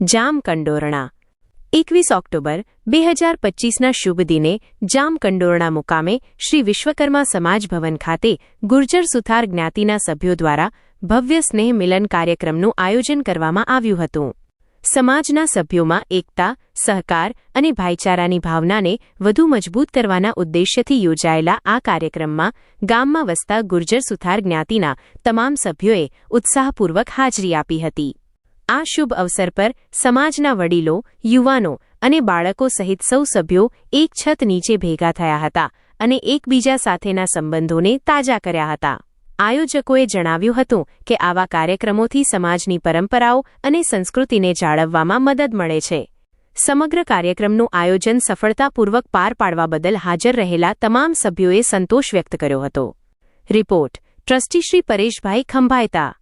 જામ કંડોરણા એકવીસ ઓક્ટોબર બે હજાર પચીસના શુભ દિને જામકંડોરણા મુકામે શ્રી વિશ્વકર્મા સમાજ ભવન ખાતે ગુર્જર સુથાર જ્ઞાતિના સભ્યો દ્વારા ભવ્ય સ્નેહ મિલન કાર્યક્રમનું આયોજન કરવામાં આવ્યું હતું. સમાજના સભ્યોમાં એકતા, સહકાર અને ભાઈચારાની ભાવનાને વધુ મજબૂત કરવાના ઉદ્દેશ્યથી યોજાયેલા આ કાર્યક્રમમાં ગામમાં વસતા ગુર્જર સુથાર જ્ઞાતિના તમામ સભ્યોએ ઉત્સાહપૂર્વક હાજરી આપી હતી. આ શુભ અવસર પર સમાજના વડીલો, યુવાનો અને બાળકો સહિત સૌ સભ્યો એક છત નીચે ભેગા થયા હતા અને એકબીજા સાથેના સંબંધોને તાજા કર્યા હતા. આયોજકોએ જણાવ્યું હતું કે આવા કાર્યક્રમોથી સમાજની પરંપરાઓ અને સંસ્કૃતિને જાળવવામાં મદદ મળે છે. સમગ્ર કાર્યક્રમનું આયોજન સફળતાપૂર્વક પાર પાડવા બદલ હાજર રહેલા તમામ સભ્યોએ સંતોષ વ્યક્ત કર્યો હતો. Report, trustee Shri Pareshbhai Khambhayata.